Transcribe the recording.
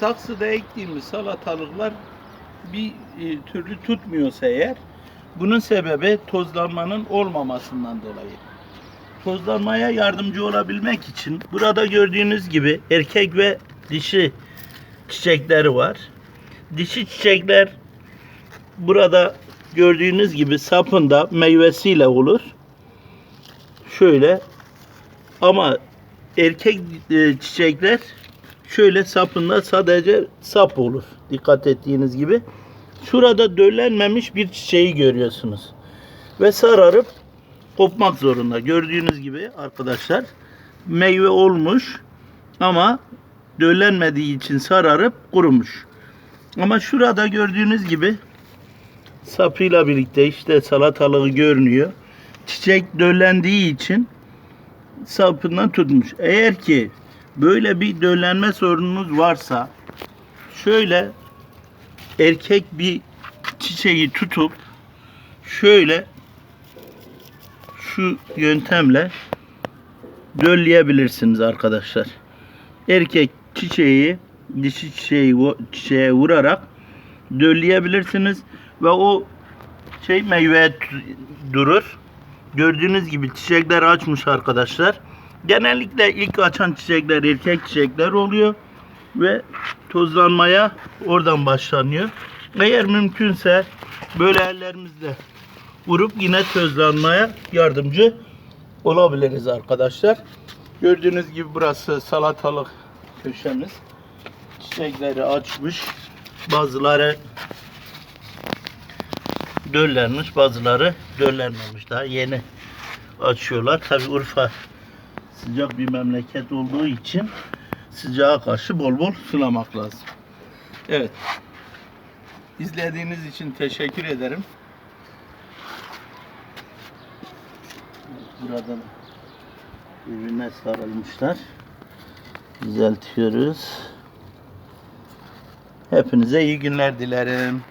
saksıda ektiğimiz salatalıklar bir e, türlü tutmuyorsa eğer bunun sebebi tozlanmanın olmamasından dolayı. Tozlanmaya yardımcı olabilmek için burada gördüğünüz gibi erkek ve dişi çiçekleri var. Dişi çiçekler burada gördüğünüz gibi sapında meyvesiyle olur. Şöyle ama erkek e, çiçekler şöyle sapında sadece sap olur. Dikkat ettiğiniz gibi. Şurada döllenmemiş bir çiçeği görüyorsunuz. Ve sararıp kopmak zorunda. Gördüğünüz gibi arkadaşlar meyve olmuş ama döllenmediği için sararıp kurumuş. Ama şurada gördüğünüz gibi sapıyla birlikte işte salatalığı görünüyor. Çiçek döllendiği için sapından tutmuş. Eğer ki böyle bir döllenme sorununuz varsa şöyle erkek bir çiçeği tutup şöyle şu yöntemle dölleyebilirsiniz arkadaşlar. Erkek çiçeği dişi çiçeği çiçeğe vurarak dölleyebilirsiniz ve o şey meyveye tu- durur. Gördüğünüz gibi çiçekler açmış arkadaşlar. Genellikle ilk açan çiçekler erkek çiçekler oluyor ve tozlanmaya oradan başlanıyor. Eğer mümkünse böyle ellerimizle vurup yine tozlanmaya yardımcı olabiliriz arkadaşlar. Gördüğünüz gibi burası salatalık köşemiz. Çiçekleri açmış. Bazıları döllenmiş, bazıları döllenmemiş. Daha yeni açıyorlar. Tabi Urfa sıcak bir memleket olduğu için sıcağa karşı bol bol sulamak lazım. Evet. İzlediğiniz için teşekkür ederim. Burada birbirine sarılmışlar. Düzeltiyoruz. Hepinize iyi günler dilerim.